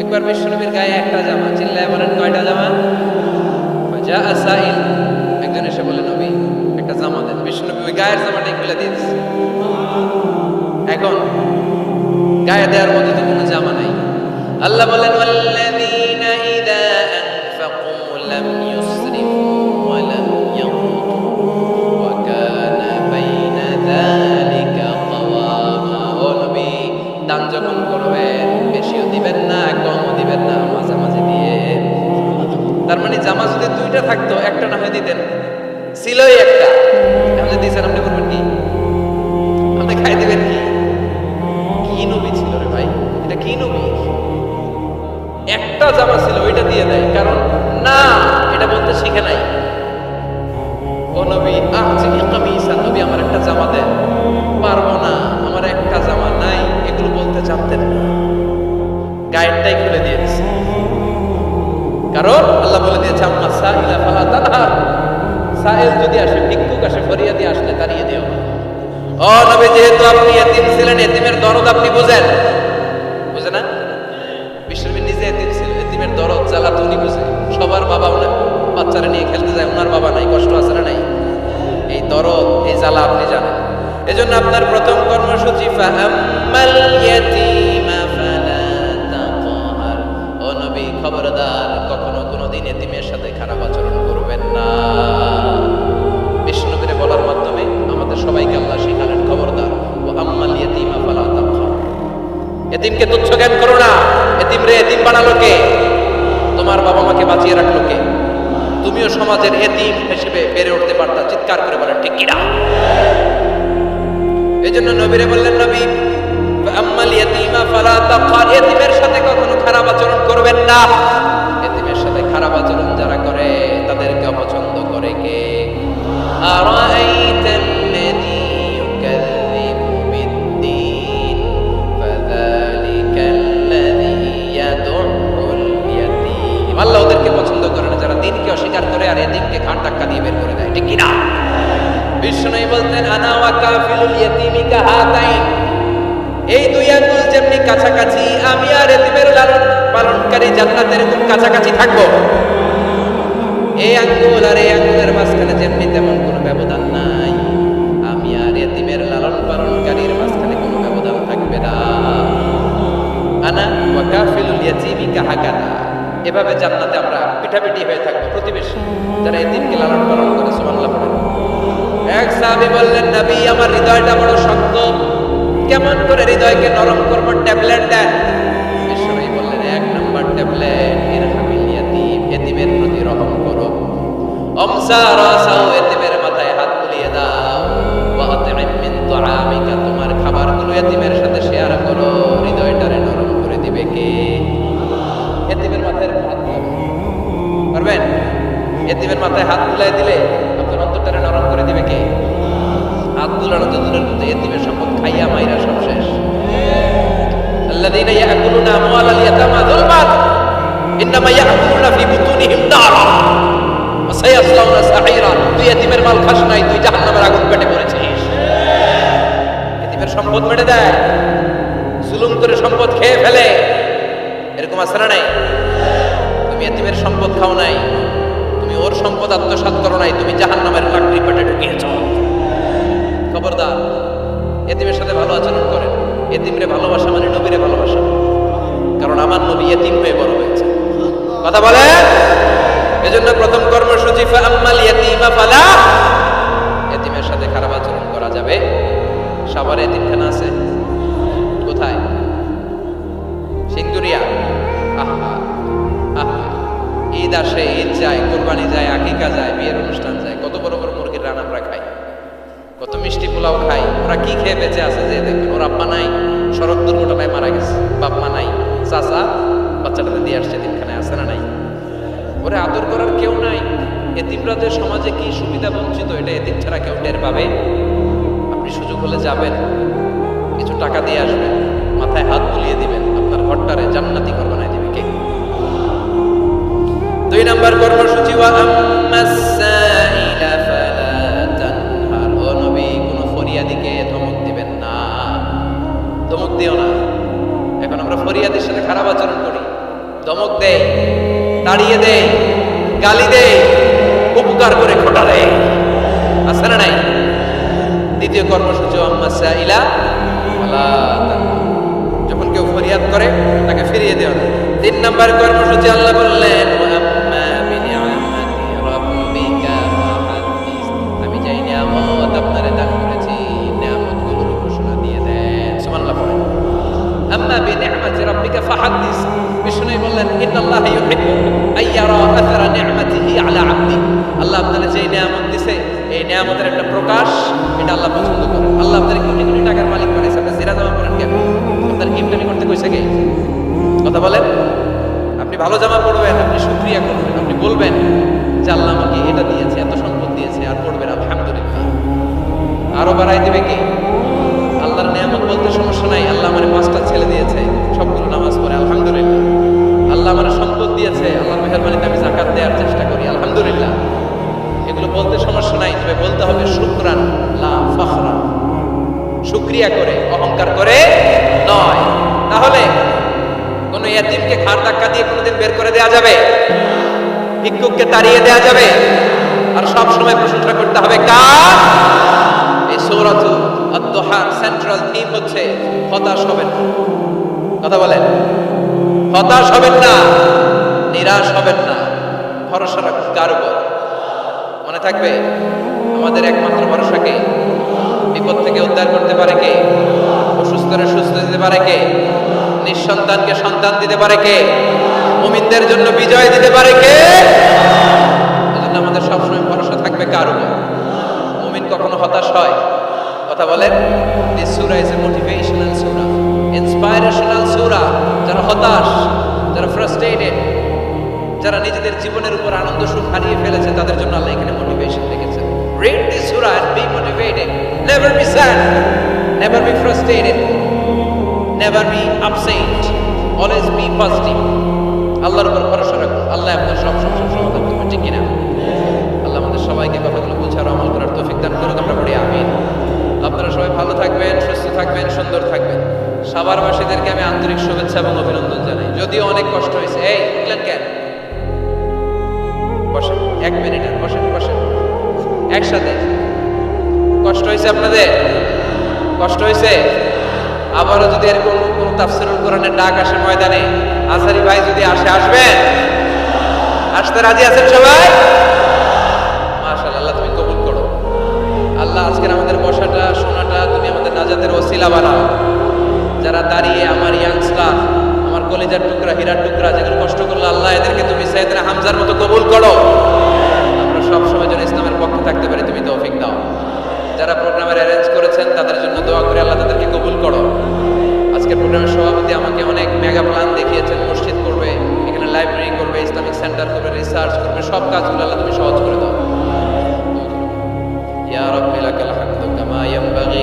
একবার বিশ্বনবীর গায়ে একটা জামা, চিল্লায় বলেন কয়টা জামা? যা আসাইল। একজন এসে বলে, নবী, একটা জামা দেন। বিশ্বনবী ওই গায়ের জামাটা খুলে দিয়েছে এখন গায়ে দেওয়ার মধ্যে তো কোনো জামা নাই। আল্লাহ বলেন মানে যদি দুইটা থাকতো, একটা না হয়ে দিতেন। ছিলই একটা। দিয়েছেন আপনি করবেন কি? আপনি খাই কি? কি নবী ছিল রে ভাই? এটা কি নবী? একটা জামা ছিল, ওইটা দিয়ে দেয়। কারণ, না, এটা বলতে শিখে নাই। ও নবী আহজি কামিসা নবী আমার একটা জামা দেন। পারব না, আমার একটা জামা নাই, এগুলো বলতে জানতেন না। গায়েরটাই খুলে আম্মা যদি আসে, ভিক্ষুক আসে, ফরিয়াদি আসলে তাড়িয়ে দিও ও নবী, যেহেতু আপনি এতিম ছিলেন, এতিমের দরদ আপনি বুঝেন? বুঝে না? বিশ্বনবী নিজে এতিম ছিল, এতিমের দরদ জ্বালা উনি বুঝে। সবার বাবা ওনার বাচ্চারা নিয়ে খেলতে যায় ওনার বাবা নাই, কষ্ট আছে না নাই? এই দরদ, এই জ্বালা আপনি জানেন। এজন্য আপনার প্রথম কর্মসূচি ইয়াতীমা। এতিমকে তুচ্ছ জ্ঞান করো না। এতিম রে, এতিম বানালো কে? তোমার বাবা মাকে বাঁচিয়ে রাখল কে? তুমিও সমাজের এতিম হিসেবে বেড়ে উঠতে পারতা, চিৎকার করে বলেন, ঠিক কিনা এই জন্য নবীরে বললেন, নবী আম্মাল ইয়াতিমা ফালা তাকহার এতিমের সাথে কখনো খারাপ আচরণ করবেন না। আর এতিমকে ঘাট ধাক্কা দিয়ে বের করে দেয়। ঠিক কিনা? বিষ্ণু বলতেন আনা ওয়া কাফিলুল ইয়াতিমি কাহাতাইন। এই দুই আঙ্গুল যেমনি কাছাকাছি, আমি আর এতিমের লালন পালনকারী জান্নাতের এরকম কাছাকাছি থাকব। এই আঙ্গুল আর এই আঙ্গুলের মাঝখানে যেমনি তেমন কোনো ব্যবধান নাই। আমি আর এতিমের লালন পালনকারীর মাঝখানে কোনো ব্যবধান থাকবে না। আনা ওয়া কাফিলুল ইয়াতিমি কাহাকাতা। এভাবে জান্নাতে আমরা পিঠাপিঠি হয়ে থাকব, প্রতিবেশী যারা এতিমকে লালন পালন করে, সুবহানাল্লাহ পড়েন। এক সাহাবী বললেন, নবী, আমার হৃদয়টা বড় শক্ত। কেমন করে হৃদয়কে নরম করব? ট্যাবলেট দেন। বিশ্বনবী বললেন, এক নম্বর ট্যাবলেট, ইরহামিল ইয়াতিম, এতিমের প্রতি রহম করো। অমসা রাসাও এতিমের মাথায় হাত বুলিয়ে দাও। ওয়া আতইম মিন তোমার খাবারগুলো এতিমের সাথে শেয়ার করো। এতিমের মাথায় হাত বুলাই দিলে আপনার অন্তরটারে নরম করে দিবে কে হাত বুলানো তো দূরের কথা এতিমের সম্পদ খাইয়া মাইরা সব শেষ الذين يأكلون أموال اليتامى ظلما إنما يأكلون في بطونهم نارا وسيصلون سعيرا তুই এতিমের মাল খাস নাই তুই জাহান্নামের আগুন পেটে পড়েছিস এতিমের সম্পদ মেটে দেয় জুলুম করে সম্পদ খেয়ে ফেলে এরকম আছে না নাই তুমি এতিমের সম্পদ খাও নাই তুমি ওর সম্পদ আত্মসাৎ করো নাই, তুমি জাহান্নামের লাকড়ি পেটে ঢুকিয়েছ। খবরদার, এতিমের সাথে ভালো আচরণ করেন। এতিমরে ভালোবাসা মানে নবীরে ভালোবাসা। কারণ আমার নবী এতিম হয়ে বড় হয়েছে। কথা বলে এজন্য প্রথম কর্মসূচি আম্মাল ইয়াতিমা ফালা এতিমের সাথে খারাপ আচরণ করা যাবে। সবার এতিমখানা আছে। কোথায়? সিন্দুরিয়া। আহা আহা, ঈদ আসে কোরবানি যায়, আকিকা যায়, বিয়ের অনুষ্ঠান যায়, কত বড় বড় মুরগির রান আমরা খাই। কত মিষ্টি পোলাও খাই। ওরা কি খেয়ে বেঁচে আছে যে দেখবেন ওর আব্বা নাই সড়ক দুর্ঘটনায় মারা গেছে, বাপ মা নাই, চাচা বাচ্চাটাতে দিয়ে আসছে দিনখানে, আছে না নাই? ওরে আদর করার কেউ নাই। এতিমরা সমাজে কি সুবিধা বঞ্চিত, এটা এতিম ছাড়া কেউ টের পাবে? আপনি সুযোগ হলে যাবেন, কিছু টাকা দিয়ে আসবেন, মাথায় হাত বুলিয়ে দিবেন, আপনার ঘরটারে জান্নাতি ঘর তাড়িয়ে দেয় গালি দেয় উপকার করে খোটা দেয় আছে না নাই? দ্বিতীয় কর্মসূচি, আম্মা সাইলা যখন কেউ ফরিয়াদ করে, তাকে ফিরিয়ে দেওয়া। তিন নম্বর কর্মসূচি, আল্লাহ বললেন নিয়ামতের একটা প্রকাশ, এটা আল্লাহ পছন্দ করে। আল্লাহ আপনাদের কোটি কোটি টাকার মালিক বানাইছে আপনি জিরা জামা পরেন কেন? আপনার ইমটানি করতে কইছে কে? কথা বলেন? আপনি ভালো জামা পরবেন, আপনি শুকরিয়া করবেন, আপনি বলবেন যে আল্লাহ আমাকে এটা দিয়েছে, এত সম্পদ দিয়েছে, আর পড়বেন, আলহামদুলিল্লাহ। আরও বাড়াই দিবে কি? আল্লাহর নিয়ামত বলতে সমস্যা নাই, আল্লাহ আমার পাঁচটা ছেলে দিয়েছে, সবগুলো নামাজ পড়ে, আলহামদুলিল্লাহ। আল্লাহ আমার সম্পদ দিয়েছে আল্লাহর মেহরবানিতে আমি জাকাত দেওয়ার চেষ্টা করি, আলহামদুলিল্লাহ। এগুলো বলতে সমস্যা নাই, তবে বলতে হবে শুক্রান, লা শুক্রিয়া করে, অহংকার করে নয়। তাহলে কোন ইয়াতিমকে খার ধাক্কা দিয়ে কোনোদিন বের করে দেওয়া যাবে? ভিক্ষুককে তাড়িয়ে দেওয়া যাবে? আর সব সময় প্রশংসা করতে হবে কার? এই সৌরাতু আদ-দোহার সেন্ট্রাল থিম হচ্ছে হতাশ হবেন না। কথা বলেন। হতাশ হবেন না, নিরাশ হবেন না। ভরসা রাখুন কার উপর? থাকবে? আমাদের একমাত্র ভরসাকে বিপদ থেকে উদ্ধার করতে পারে কে? অসুস্থরে সুস্থ দিতে পারে কে? নিঃসন্তানকে সন্তান দিতে পারে কে? মুমিনদের জন্য বিজয় দিতে পারে কে? এজন্য আমাদের সবসময় ভরসা থাকবে কার উপর? মুমিন কখনো হতাশ হয়? কথা বলেন? দিস সূরা ইজ এ মোটিভেশনাল সূরা। ইন্সপাইরেশনাল সূরা। যারা হতাশ, যারা ফ্রাস্ট্রেটেড যারা নিজেদের জীবনের উপর আনন্দ সুখ হারিয়ে ফেলেছে, তাদের জন্য আল্লাহ এখানে মোটিভেশন রেখেছে read this Surah and be motivated never be sad never be frustrated never be upset always be positive আল্লাহর উপর ভরসা রাখুন আল্লাহ আপনার সব সমস্যার সমাধান করবেন ঠিক কিনা? আল্লাহ আমাদের সবাইকে কথাগুলো বুঝার আমল করার তৌফিক দান করুক, আমরা পড়ি, আমিন। আপনারা সবাই ভালো থাকবেন, সুস্থ থাকবেন, সুন্দর থাকবেন। সাভারবাসীদেরকে আমি আন্তরিক শুভেচ্ছা এবং অভিনন্দন জানাই। যদিও অনেক কষ্ট হয়েছে। এই ইংল্যান্ড কেন বসেন, এক মিনিট বসেন বসেন। একসাথে। কষ্ট হয়েছে আপনাদের? কষ্ট হয়েছে? আবারও যদি এরকম কোন তাফসিরুল কোরআনের ডাক আসে ময়দানে, আজহারি ভাই যদি আসে, আসবেন? আসতে রাজি আছেন সবাই? মাশাআল্লাহ আল্লাহ তুমি কবুল করো। আল্লাহ আজকের আমাদের বসাটা, শোনাটা, তুমি আমাদের নাজাতের ওসিলা বানাও। যারা দাঁড়িয়ে আমার ইয়াংস্টার কলিজার টুকরা, হীরার টুকরা, যেগুলো কষ্ট করল আল্লাহ এদেরকে তুমি সাইদরা হামজার মতো কবুল করো। আমরা সবসময় যেন ইসলামের পক্ষে থাকতে পারি, তুমি তৌফিক দাও। যারা প্রোগ্রামের অ্যারেঞ্জ করেছেন, তাদের জন্য দোয়া করে আল্লাহ তাদেরকে কবুল করো। আজকের প্রোগ্রামের সভাপতি আমাকে অনেক মেগা প্ল্যান দেখিয়েছেন, মসজিদ করবে, এখানে লাইব্রেরি করবে, ইসলামিক সেন্টার করবে রিসার্চ করবে, সব কাজগুলো আল্লাহ তুমি সহজ করে দাও। ইয়া রব্বি লাকাল হামদু কামা ইয়ানবাগি